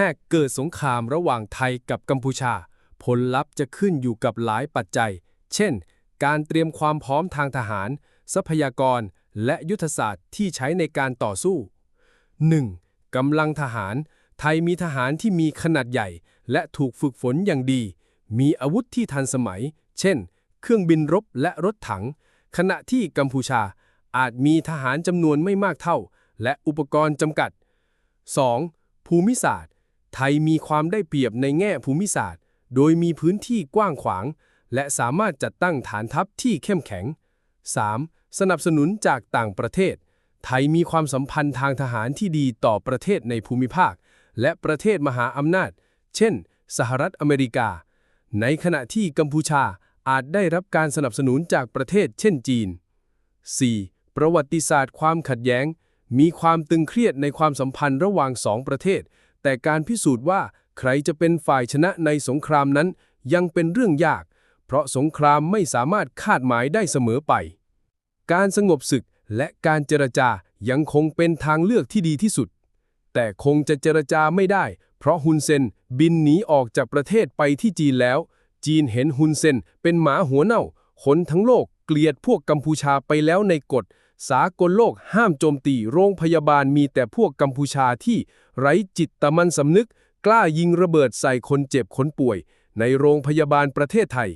หากเกิดสงครามระหว่างไทยกับกัมพูชา ผลลัพธ์จะขึ้นอยู่กับหลายปัจจัย เช่น การเตรียมความพร้อมทางทหาร ทรัพยากร และยุทธศาสตร์ที่ใช้ในการต่อสู้ 1. กำลังทหาร ไทยมีทหารที่มีขนาดใหญ่ และถูกฝึกฝนอย่างดี มีอาวุธที่ทันสมัย เช่น เครื่องบินรบและรถถัง ขณะที่กัมพูชาอาจมีทหารจำนวนไม่มากเท่า และอุปกรณ์จำกัด 2. ภูมิศาสตร์ ไทยมีความได้เปรียบในแง่ภูมิศาสตร์ โดยมีพื้นที่กว้างขวาง และสามารถจัดตั้งฐานทัพที่เข้มแข็ง 3. สนับสนุนจากต่างประเทศ ไทยมีความสัมพันธ์ทางทหารที่ดีต่อประเทศในภูมิภาค และประเทศมหาอำนาจ เช่น สหรัฐอเมริกา ในขณะที่กัมพูชาอาจได้รับการสนับสนุนจากประเทศเช่นจีน 4. ประวัติศาสตร์ความขัดแย้ง มีความตึงเครียดในความสัมพันธ์ระหว่างสองประเทศ แต่การพิสูจน์ว่าใครจะเป็นฝ่ายชนะในสงครามนั้นยังเป็นเรื่องยาก เพราะสงครามไม่สามารถคาดหมายได้เสมอไป การสงบศึกและการเจรจายังคงเป็นทางเลือกที่ดีที่สุด แต่คงจะเจรจาไม่ได้ เพราะฮุนเซนบินหนีออกจากประเทศไปที่จีนแล้ว จีนเห็นฮุนเซนเป็นหมาหัวเน่าคนทั้งโลกเกลียดพวกกัมพูชาไปแล้วในกฎ สากลโลกห้ามโจมตีโรงพยาบาลมีแต่พวกกัมพูชาที่ไร้จิตตมันสำนึก กล้ายิงระเบิดใส่คนเจ็บคนป่วย ในโรงพยาบาลประเทศไทย